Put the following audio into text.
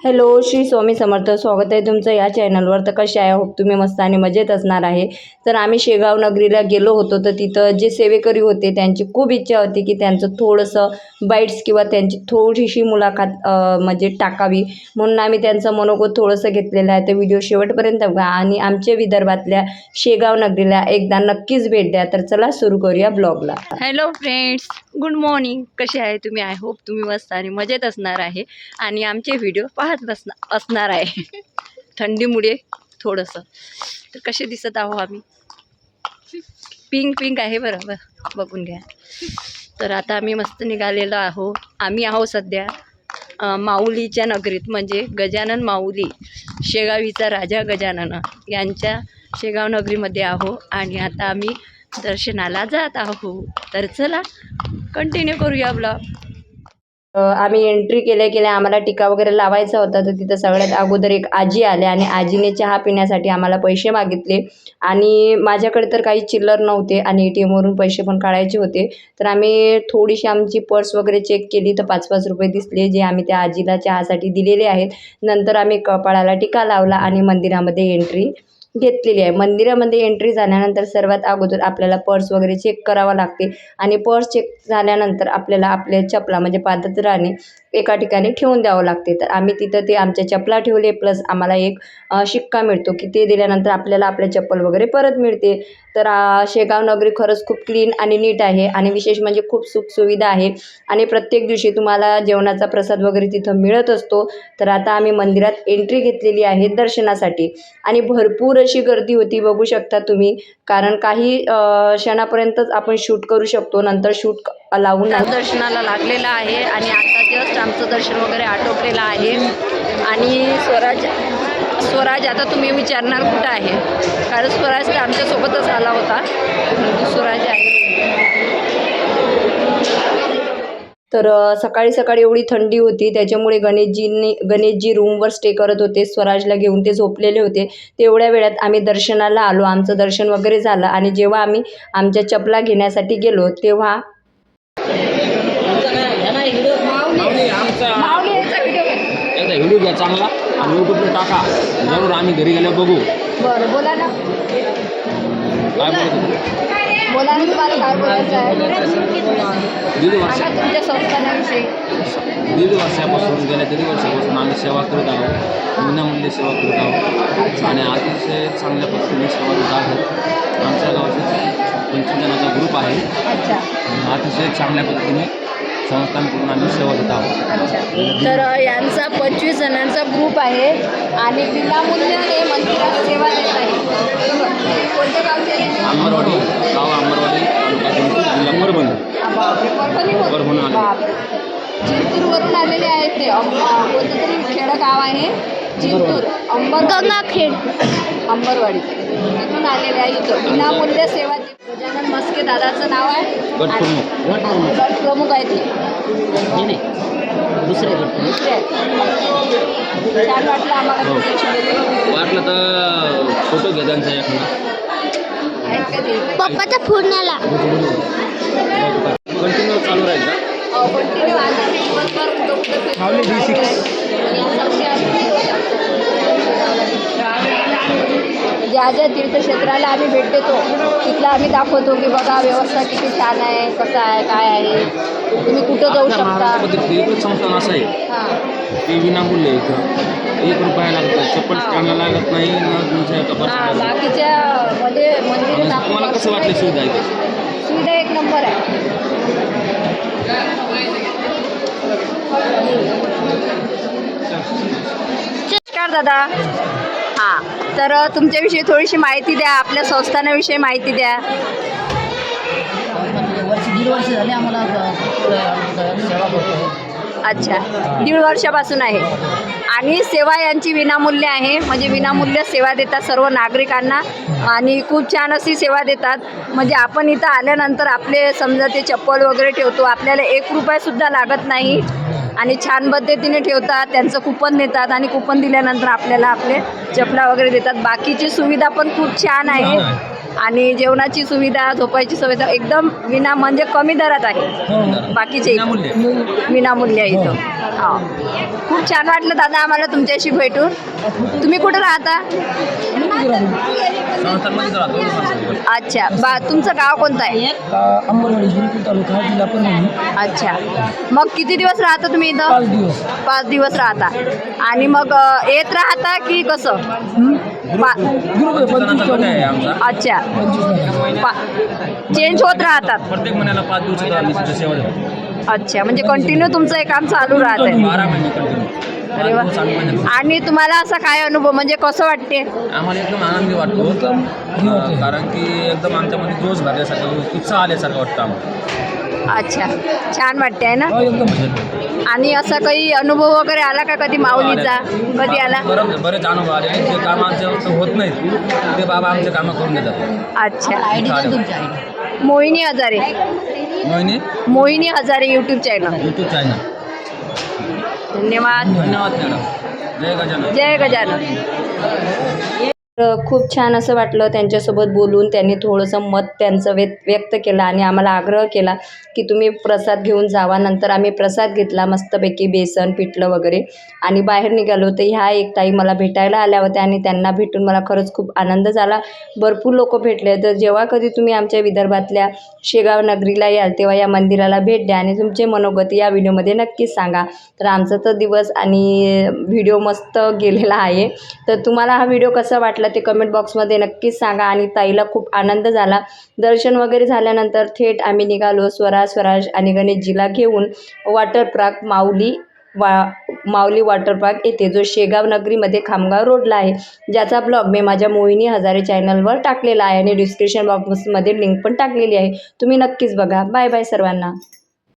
Hello Shri Swami Samarth. स्वागत आहे तुमचं या चॅनलवर तर कसे आहे? होप तुम्ही मस्त आणि मजेत असणार आहे. तर आम्ही शेगाव नगरीला गेलो होतो तर तिथं जे सेवेकरी होते त्यांची खूप इच्छा होती की त्यांचं थोडंसं बाईट्स किंवा त्यांची थोडीशी मुलाखत म्हणजे टाकावी. म्हणून आम्ही त्यांचं मनोगत थोडंसं घेतलेलं आहे. तर व्हिडिओ शेवटपर्यंत बघा. आणि आमच्या विदर्भातल्या शेगाव नगरीला एकदा नक्कीच भेट द्या. तर चला सुरू करूया ब्लॉगला हॅलो फ्रेंड्स गुड मॉर्निंग कसे आहे? तुम्ही आय होप तुम्ही मस्त आणि मजेत असणार आहे. आणि आमचे व्हिडिओ राहत नसणार असणार आहे. थंडीमुळे थोडंसं. तर कसे दिसत आहो आम्ही? पिंक पिंक आहे बरं बरं. बघून घ्या. तर आता आम्ही मस्त निघालेलो आहो. आम्ही आहो सध्या माऊलीच्या नगरीत. म्हणजे गजानन माऊली शेगावीचा राजा गजानन यांच्या शेगाव नगरीमध्ये आहो. आणि आता आम्ही दर्शनाला जात आहो. तर चला कंटिन्यू करूया ब्लॉग आम्ही एंट्री केल्या केल्या आम्हाला टिका वगैरे लावायचा होता. तर तिथं सगळ्यात अगोदर एक आजी आले आणि आजीने चहा पिण्यासाठी आम्हाला पैसे मागितले. आणि माझ्याकडे तर काही चिल्लर नव्हते आणि ए टी एमवरून पैसे पण काढायचे होते. तर आम्ही थोडीशी आमची पर्स वगैरे चेक केली. तर पाच पाच रुपये दिसले जे आम्ही त्या आजीला चहासाठी दिलेले आहेत. नंतर आम्ही कपाळाला टिका लावला आणि मंदिरामध्ये एंट्री घेतलेली आहे. मंदिरामध्ये एंट्री झाल्यानंतर सर्वात अगोदर आपल्याला पर्स वगैरे चेक करावा लागते. आणि पर्स चेक झाल्यानंतर आपल्याला आपल्या चपला म्हणजे पादत्राने एका ठिकाणी ठेवून द्यावं लागते. तर आम्ही तिथं ते आमच्या चपला ठेवले प्लस आम्हाला एक शिक्का मिळतो की ते दिल्यानंतर आपल्याला आपल्या चप्पल वगैरे परत मिळते. तर शेगाव नगरी खरंच खूप क्लीन आणि नीट आहे आणि विशेष म्हणजे खूप सुखसुविधा आहे. आणि प्रत्येक दिवशी तुम्हाला जेवणाचा प्रसाद वगैरे तिथं मिळत असतो. तर आता आम्ही मंदिरात एंट्री घेतलेली आहे दर्शनासाठी. आणि भरपूर अशी गर्दी होती बघू शकता तुम्ही. कारण काही क्षणापर्यंतच आपण शूट करू शकतो नंतर शूट लावून दर्शनाला लागलेला आहे आणि आता जस्ट आमचं दर्शन वगैरे आटोपलेलं आहे. आणि स्वराज स्वराज आता तुम्ही विचारणार कुठं आहे? कारण स्वराज तर आमच्यासोबतच आला होता. स्वराज आहे. तर सकाळी सकाळी एवढी थंडी होती. त्याच्यामुळे गणेशजींनी गणेशजी रूमवर स्टे करत होते. स्वराजला घेऊन ते झोपलेले होते. तेवढ्या वेळात आम्ही दर्शनाला आलो. आमचं दर्शन वगैरे झालं. आणि जेव्हा आम्ही आमच्या चपला घेण्यासाठी गेलो तेव्हा व्हिडिओ घ्या चांगला. आणि यूट्यूबला टाका. जरूर आम्ही घरी गेल्यावर बघू. बरं बोला ना? बोला ना तुम्हाला काय बोलायचं आहे. दीड वर्ष. सांगा तुमच्या संस्थानाविषयी दीड वर्षापासून गेल्या दीड वर्षापासून आम्ही सेवा करत आहोत. विनामूल्य सेवा करत आहोत. आणि अतिशय चांगल्या पद्धतीने सेवा देत आहोत. आमच्या गावाचे पंचवीस जणांचा ग्रुप आहे अतिशय चांगल्या पद्धतीने संस्थांकडून आम्ही सेवा देत आहोत. अच्छा. तर अ, यांचा पंचवीस जणांचा ग्रुप आहे आणि विनामूल्याने मंदिरात सेवा देत आहे कोणत्या गावचे आहे? अंबरवाडी गाव अंबरवाडी तालुका जिंतूर जिल्हा परभणी. हा, बापरे, परभणीवरून? परभणीहून आले. बापरे. जिंतूरवरून आलेले आहेत ते. अंब- कोणतं तरी खेडं गाव आहे. जिंतूर अंबर गंगाखेड. अंबरवाडी. तिथून आलेले आहे इथं. विनामूल्य सेवा गजानन मस्के दादाचं नाव आहे. गट आणि प्रमुख गट प्रमुख आहे ते दुसरे गट दुसरे आहेत. छान वाटलं आम्हाला हो. वाटलं तर फोटो घ्या त्यांचा एखादा आहेत का ते? पप्पाचा फोन आला कंटिन्यू चालू राहील का? अहो, कंटिन्यू आहे दिवसभर कुठं कुठं फिरतो. यासारखे आम्ही ज्या ज्या तीर्थक्षेत्राला आम्ही भेट देतो. तिथला आम्ही दाखवतो की बघा व्यवस्था किती छान आहे कसं आहे काय आहे. तुम्ही कुठं जाऊ शकता. महाराष्ट्रामध्ये एकच संस्थान असं आहे. हां. ते विनामूल्य इथं. एक रुपया लागतं. चप्पल लागत नाही न तुमच्या. बाकीच्या मध्ये मंदिर तुम्हाला कसं वाटलं सुविधा आहे सुविधा एक नंबर आहे. नमस्कार दादा. हां. तर तुमच्याविषयी थोडीशी माहिती द्या आपल्या संस्थानाविषयी माहिती द्या. वर्ष दीड वर्ष झाले आम्हाला अ, सेवा करतो. अच्छा. दीड वर्षापासून आहे. आणि सेवा यांची विनामूल्य आहे. म्हणजे विनामूल्य सेवा देतात सर्व नागरिकांना. आणि खूप छान अशी सेवा देतात. म्हणजे आपण इथं आल्यानंतर आपले समजा ते चप्पल वगैरे ठेवतो. आपल्याला एक रुपयासुद्धा लागत नाही. आणि छान पद्धतीने ठेवतात त्यांचं कुपन देतात आणि कुपन दिल्यानंतर आपल्याला आपले चपला वगैरे देतात. बाकीची सुविधा पण खूप छान आहे. आणि जेवणाची सुविधा झोपायची सुविधा एकदम विना म्हणजे कमी दरात आहे. बाकीचे विनामूल्य. आहे इथं. हा खूप छान वाटलं दादा आम्हाला तुमच्याशी भेटून. तुम्ही कुठं राहता. अच्छा बा तुमचं गाव कोणतं आहे? अंबरवाडी जिंतूर तालुका जिल्हा परभणी. अच्छा. मग किती दिवस राहता तुम्ही इथं? पाच दिवस. पाच दिवस राहता. आणि मग अ, येत राहता की कसं? पा- ग्रुप आहे पंचवीस जणांचा गट आहे आमचा. अच्छा. पंचवीस. पा- चेंज होत राहतात. प्रत्येक महिन्याला पाच दिवसाचा आम्ही तिथे सेवा देतो. अच्छा म्हणजे कंटिन्यू तुमचं हे काम चालू राहत बारा महिने कंटिन्यू अरे वा. आणि तुम्हाला असा काय अनुभव म्हणजे कसं वाटते? आम्हाला एकदम आनंदी वाटतो. अं, कारण की एकदम आमच्यामध्ये जोश भरल्यासारखं उत्साह आल्यासारखं वाटतं आम्हाला. अच्छा छान वाटते आहे ना? हो, एकदम आणि असा काही अनुभव वगैरे आला का कधी माऊलीचा? कधी आला? बरं बरेच अनुभव आले. जे काम आमच्या होत नाहीत ते बाबा आमचे कामं करून देतात. अच्छा. Mohini Hazare. Mohini? Mohini Hazare YouTube channel YouTube channel धन्यवाद. धन्यवाद मॅडम जय गजानन. जय गजानन. तर खूप छान असं वाटलं त्यांच्यासोबत बोलून त्यांनी थोडंसं मत त्यांचं व्यक्त व्यक्त केलं आणि आम्हाला आग्रह केला की तुम्ही प्रसाद घेऊन जावा नंतर आम्ही प्रसाद घेतला मस्तपैकी बेसन पिठलं वगैरे आणि बाहेर निघालो. तर ह्या एक ताई मला भेटायला आल्या होत्या आणि त्यांना भेटून मला खरंच खूप आनंद झाला. भरपूर लोक भेटले. तर जेव्हा कधी तुम्ही आमच्या विदर्भातल्या शेगाव नगरीला याल तेव्हा या मंदिराला भेट द्या आणि तुमचे मनोगत या व्हिडिओमध्ये नक्कीच सांगा. तर आमचा तर दिवस आणि व्हिडिओ मस्त गेलेला आहे. तर तुम्हाला हा व्हिडिओ कसा वाटला ते कमेंट बॉक्समध्ये नक्कीच सांगा. आणि ताईला खूप आनंद झाला. दर्शन वगैरे झाल्यानंतर थेट आम्ही निघालो स्वराज स्वराज आणि गणेशजीला घेऊन वॉटर पार्क माऊली वा माऊली वॉटर पार्क येथे जो शेगाव नगरीमध्ये खामगाव रोडला आहे. ज्याचा ब्लॉग मी माझ्या मोहिनी हजारे चॅनलवर टाकलेला आहे आणि डिस्क्रिप्शन बॉक्समध्ये लिंक पण टाकलेली आहे. तुम्ही नक्कीच बघा. बाय बाय सर्वांना.